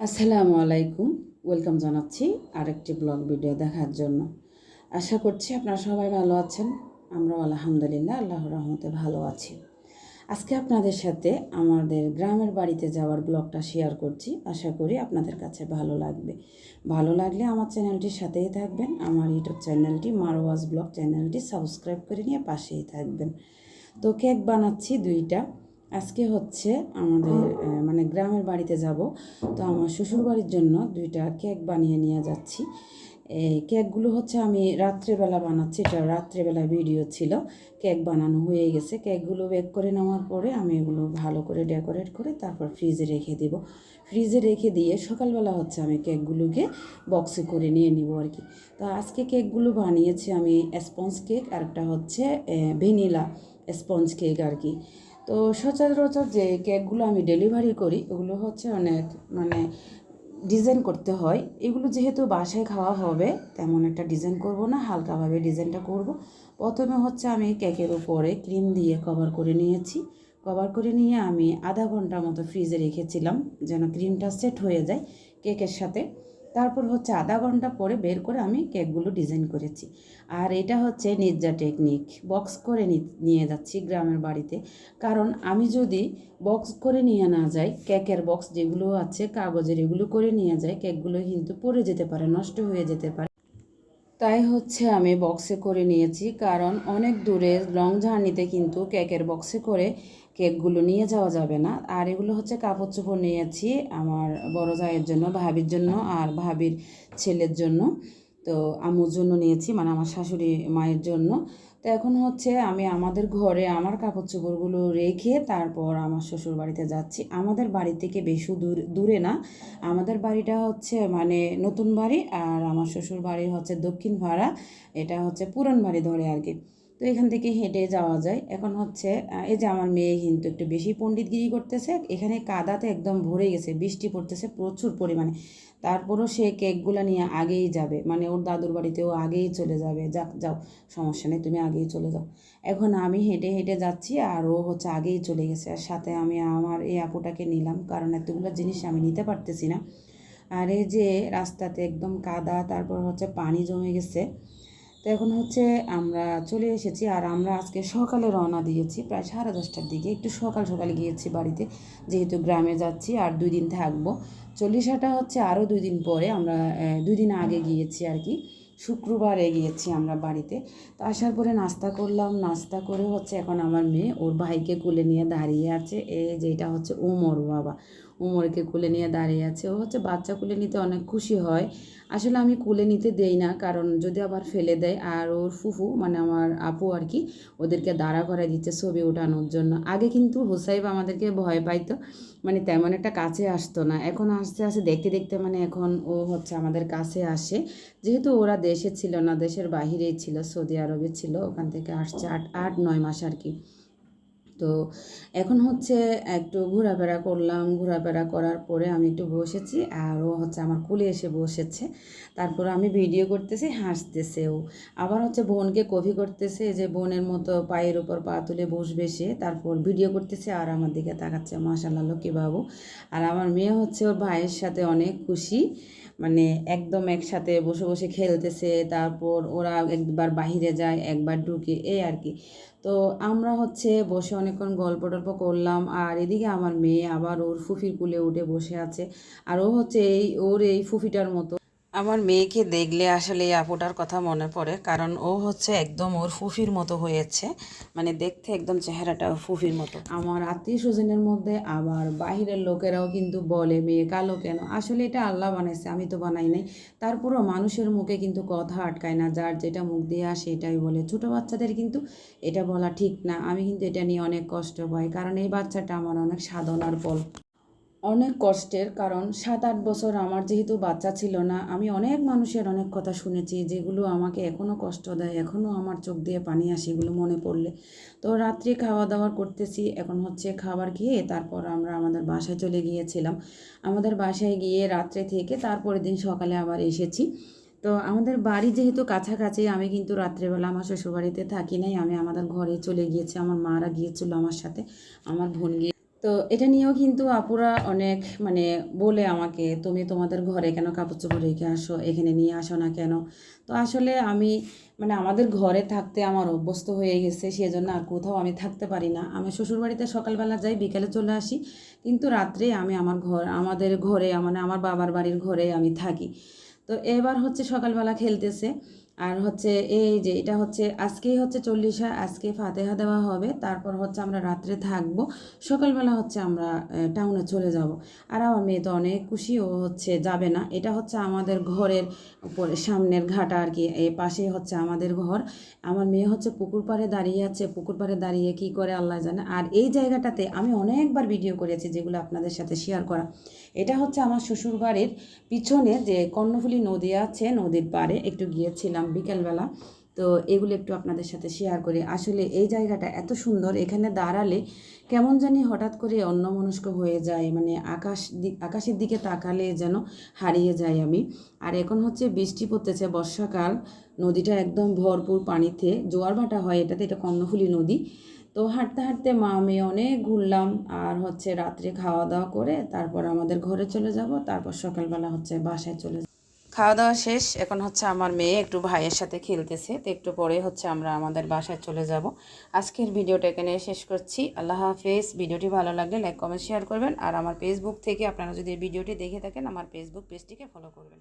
আসসালামু আলাইকুম। ওয়েলকাম জানাচ্ছি আরেকটি ব্লগ ভিডিও দেখার জন্য। আশা করছি আপনারা সবাই ভালো আছেন। আমরাও আলহামদুলিল্লাহ, আল্লাহর রহমতে ভালো আছি। আজকে আপনাদের সাথে আমাদের গ্রামের বাড়িতে যাওয়ার ব্লগটা শেয়ার করছি। আশা করি আপনাদের কাছে ভালো লাগবে। ভালো লাগলে আমার চ্যানেলটির সাথেই থাকবেন। আমার ইউটিউব চ্যানেলটি মারওয়াজ ব্লগ চ্যানেলটি সাবস্ক্রাইব করে নিয়ে পাশেই থাকবেন। তো কেক বানাচ্ছি দুইটা। আজকে হচ্ছে আমাদের মানে গ্রামের বাড়িতে যাব। তো আমার শ্বশুর বাড়ির জন্য দুইটা কেক বানিয়ে নিয়ে যাচ্ছি। এই কেকগুলো হচ্ছে আমি রাত্রেবেলা বানাচ্ছি। এটা রাত্রেবেলা ভিডিও ছিল। কেক বানানো হয়ে গেছে। কেকগুলো বেক করে নেওয়ার পরে আমি এগুলো ভালো করে ডেকোরেট করে তারপর ফ্রিজে রেখে দিব। ফ্রিজে রেখে দিয়ে সকালবেলা হচ্ছে আমি কেকগুলোকে বক্সে করে নিয়ে নিব আর কি। তো আজকে কেকগুলো বানিয়েছি আমি স্পঞ্জ কেক আর একটা হচ্ছে ভ্যানিলা স্পঞ্জ কেক আর কি। তো সচরাচর যে কেকগুলো আমি ডেলিভারি করি, ওগুলো হচ্ছে অনেক মানে ডিজাইন করতে হয়। এগুলো যেহেতু বাসায় খাওয়া হবে, তেমন একটা ডিজাইন করব না, হালকাভাবে ডিজাইনটা করব। প্রথমে হচ্ছে আমি কেকের উপরে ক্রিম দিয়ে কভার করে নিয়েছি। কভার করে নিয়ে আমি আধা ঘণ্টার মতো ফ্রিজে রেখেছিলাম, যেন ক্রিমটা সেট হয়ে যায় কেকের সাথে। তারপর হচ্ছে আধা ঘণ্টা পরে বের করে আমি কেকগুলো ডিজাইন করেছি। আর এটা হচ্ছে নির্জা টেকনিক বক্স করে নিয়ে যাচ্ছি গ্রামের বাড়িতে। কারণ আমি যদি বক্স করে নিয়ে না যাই, কেকের বক্স যেগুলো আছে, কাগজের এগুলো করে নিয়ে যাই, কেকগুলো কিন্তু পড়ে যেতে পারে, নষ্ট হয়ে যেতে পারে। তাই হচ্ছে আমি বক্সে করে নিয়েছি, কারণ অনেক দূরে লং জার্নিতে কিন্তু কেকের বক্সে করে কেকগুলো নিয়ে যাওয়া যাবে না। আর এগুলো হচ্ছে কাপড় চোপড় নিয়েছি আমার বড় জায়ের জন্য, ভাবির জন্য আর ভাবির ছেলের জন্য। তো আম্মুর জন্য নিয়েছি মানে আমার শাশুড়ি মায়ের জন্য। তো এখন হচ্ছে আমি আমাদের ঘরে আমার কাপড় চোপড়গুলো রেখে তারপর আমার শ্বশুর বাড়িতে যাচ্ছি। আমাদের বাড়ি থেকে বেশি দূর, দূরে না। আমাদের বাড়িটা হচ্ছে মানে নতুন বাড়ি আর আমার শ্বশুর বাড়ি হচ্ছে দক্ষিণ ভাড়া। এটা হচ্ছে পুরান বাড়ি ধরে আর কি। তো এখান থেকে হেঁটে যাওয়া যায়। এখন হচ্ছে এই যে আমার মেয়ে কিন্তু একটু বেশি পণ্ডিতগিরি করতেছে। এখানে কাদাতে একদম ভরে গেছে, বৃষ্টি পড়তেছে প্রচুর পরিমাণে। তারপরও সে কেকগুলো নিয়ে আগেই যাবে। মানে ওর দাদুর বাড়িতেও আগেই চলে যাবে। যাক, যাও, সমস্যা নেই, তুমি আগেই চলে যাও। এখন আমি হেঁটে হেঁটে যাচ্ছি আর ও হচ্ছে আগেই চলে গেছে। আর সাথে আমি আমার এই আপুটাকে নিলাম। কারণ এতগুলো জিনিস আমি নিতে পারতেছি না। আর এই যে রাস্তাতে একদম কাদা, তারপর হচ্ছে পানি জমে গেছে। তো এখন হচ্ছে আমরা চলে এসেছি আর আমরা আজকে সকালে রওনা দিয়েছি। প্রায় সাড়ে দশটার দিকে। একটু সকাল সকাল গিয়েছি বাড়িতে, যেহেতু গ্রামে যাচ্ছি আর দুই দিন থাকব। চল্লিশাটা হচ্ছে আরও দুই দিন পরে আমরা দুই দিন আগে গিয়েছি আর কি। শুক্রবারে গিয়েছি আমরা বাড়িতে। তো আসার পরে নাস্তা করলাম। নাস্তা করে হচ্ছে এখন আমার মেয়ে ওর ভাইকে কুলে নিয়ে দাঁড়িয়ে আছে। এই যে এটা হচ্ছে উমর বাবা। উমরকে কুলে নিয়ে দাঁড়িয়ে আছে। ও হচ্ছে বাচ্চা কুলে নিতে অনেক খুশি হয়। আসলে আমি কুলে নিতে দেই না, কারণ যদি আবার ফেলে দেয় আর ওর ফুফু মানে আমার আপু আর কি, ওদেরকে দাঁড়া করাই দিচ্ছে ছবি ওঠানোর জন্য। আগে কিন্তু হুসাইব আমাদেরকে ভয় পাইতো মানে তেমন একটা কাছে আসতো না। এখন আস্তে আস্তে দেখতে দেখতে মানে এখন ও হচ্ছে আমাদের কাছে আসে। যেহেতু ওরা দেশে ছিল না, দেশের বাহিরেই ছিল, সৌদি আরবে ছিল, ওখান থেকে আসছে আট আট, নয় মাস আর কি। তো এখন হচ্ছে একটু ঘোরাফেরা করলাম। ঘোরাফেরা করার পরে আমি একটু বসেছি আর ও হচ্ছে আমার কুলে এসে বসেছে। তারপর আমি ভিডিও করতেছি হাসতেছে ও আবার হচ্ছে বোনকে কফি করতেছে, যে বোনের মতো পায়ের উপর পা তুলে বসবে সে। তারপর ভিডিও করতেছে আর আমার দিকে তাকাচ্ছে মাশাল্লাহ লক্ষ্মী বাবু। আর আমার মেয়ে হচ্ছে ওর ভাইয়ের সাথে অনেক খুশি। মানে একদম একসাথে বসে বসে খেলতেছে। তারপর ওরা একবার বাহিরে যায়, একবার ঢুকে, এই আর কি। তো আমরা হচ্ছে বসে অনেকক্ষণ গল্প টল্প করলাম আর এদিকে আমার মেয়ে আবার ওর ফুফির কুলে উঠে বসে আছে। আর ও হচ্ছে এই, ওর এই ফুফিটার মতো। আমার মেয়েকে দেখলে আসলে এই আপুটার কথা মনে পড়ে, কারণ ও হচ্ছে একদম ওর ফুফির মতো হয়েছে। মানে দেখতে একদম চেহারাটা ফুফির মতো। আমার আত্মীয় স্বজনের মধ্যে আবার বাহিরের লোকেরাও কিন্তু বলে, মেয়ে কালো কেন? আসলে এটা আল্লাহ বানাইছে, আমি তো বানাই নাই। তারপরও মানুষের মুখে কিন্তু কথা আটকায় না, যার যেটা মুখ দিয়ে আসে এটাই বলে। ছোটো বাচ্চাদের কিন্তু এটা বলা ঠিক না। আমি কিন্তু এটা নিয়ে অনেক কষ্ট পাই, কারণ এই বাচ্চাটা আমার অনেক সাধনার ফল। অনেক কষ্টের, কারণ সাত আট বছর আমার যেহেতু বাচ্চা ছিল না, আমি অনেক মানুষের অনেক কথা শুনেছি যেগুলো আমাকে এখনও কষ্ট দেয় এখনও আমার চোখ দিয়ে পানি আসে এগুলো মনে পড়লে। তো রাত্রে খাওয়া দাওয়া করতেছি, এখন হচ্ছে খাবার খেয়ে তারপর আমরা আমাদের বাসায় চলে গিয়েছিলাম। আমাদের বাসায় গিয়ে রাত্রে থেকে তারপরের দিন সকালে আবার এসেছি। তো আমাদের বাড়ি যেহেতু কাছাকাছি, আমি কিন্তু রাত্রেবেলা আমার শ্বশুরবাড়িতে থাকি নাই, আমি আমাদের ঘরে চলে গিয়েছি, আমার মারা গিয়েছিল আমার সাথে, আমার বোন গিয়ে তো এটা নিয়েও কিন্তু আপুরা অনেক মানে বলে আমাকে, তুমি তোমাদের ঘরে কেন কাপড় চোপড় রেখে আসো? এখানে নিয়ে আসো না কেন? তো আসলে আমি মানে আমাদের ঘরে থাকতে আমার অভ্যস্ত হয়ে গেছে, সেজন্য আর কোথাও আমি থাকতে পারি না। আমি শ্বশুরবাড়িতে সকালবেলা যাই, বিকেলে চলে আসি, কিন্তু রাত্রে আমি আমার ঘর, আমাদের ঘরে মানে আমার বাবার বাড়ির ঘরে আমি থাকি। তো এবার হচ্ছে সকালবেলা খেলতেছে। আর হচ্ছে এই যে এটা হচ্ছে, আজকেই হচ্ছে চল্লিশা, আজকে ফাতেহা দেওয়া হবে। তারপর হচ্ছে আমরা রাত্রে থাকব। সকালবেলা হচ্ছে আমরা টাউনে চলে যাব। আর আমার মেয়ে তো অনেক খুশি, ও হচ্ছে যাবে না। এটা হচ্ছে আমাদের ঘরের উপরে, সামনের ঘাটা আর কি, এ পাশেই হচ্ছে আমাদের ঘর। আমার মেয়ে হচ্ছে পুকুর পাড়ে দাঁড়িয়ে আছে। পুকুর পাড়ে দাঁড়িয়ে কি করে আল্লাহ জানে। আর এই জায়গাটাতে আমি অনেকবার ভিডিও করেছি যেগুলো আপনাদের সাথে শেয়ার করা। এটা হচ্ছে আমার শ্বশুর বাড়ির পিছনে যে কর্ণফুলী নদী আছে, নদীর পাড়ে একটু গিয়েছিলাম। বিকেলবেলা। তো এগুলো একটু আপনাদের সাথে শেয়ার করি। আসলে এই জায়গাটা এত সুন্দর, এখানে দাঁড়ালে কেমন জানি হঠাৎ করে অন্যমনস্ক হয়ে যায়। মানে আকাশ দিক আকাশের দিকে তাকালে যেন হারিয়ে যাই আমি। আর এখন হচ্ছে বৃষ্টি পড়তেছে, বর্ষাকাল, নদীটা একদম ভরপুর পানিতে। জোয়ার ভাটা হয় এটাতে, এটা কর্ণফুলী নদী। তো হাঁটতে হাঁটতে মা মেয়ে অনেক ঘুরলাম। আর হচ্ছে রাত্রে খাওয়া দাওয়া করে তারপর আমাদের ঘরে চলে যাব। তারপর সকালবেলা হচ্ছে বাসায় চলে খাওয়া দাওয়া শেষ। এখন হচ্ছে আমার মেয়ে একটু ভাইয়ের সাথে খেলতেছে। তো একটু পরে হচ্ছে আমরা আমাদের বাসায় চলে যাব। আজকের ভিডিওটা এখানে শেষ করছি। আল্লাহ হাফেজ। ভিডিওটি ভালো লাগলে লাইক, কমেন্ট, শেয়ার করবেন। আর আমার ফেসবুক থেকে আপনারা যদি ভিডিওটি দেখে থাকেন, আমার ফেসবুক পেজটিকে ফলো করবেন।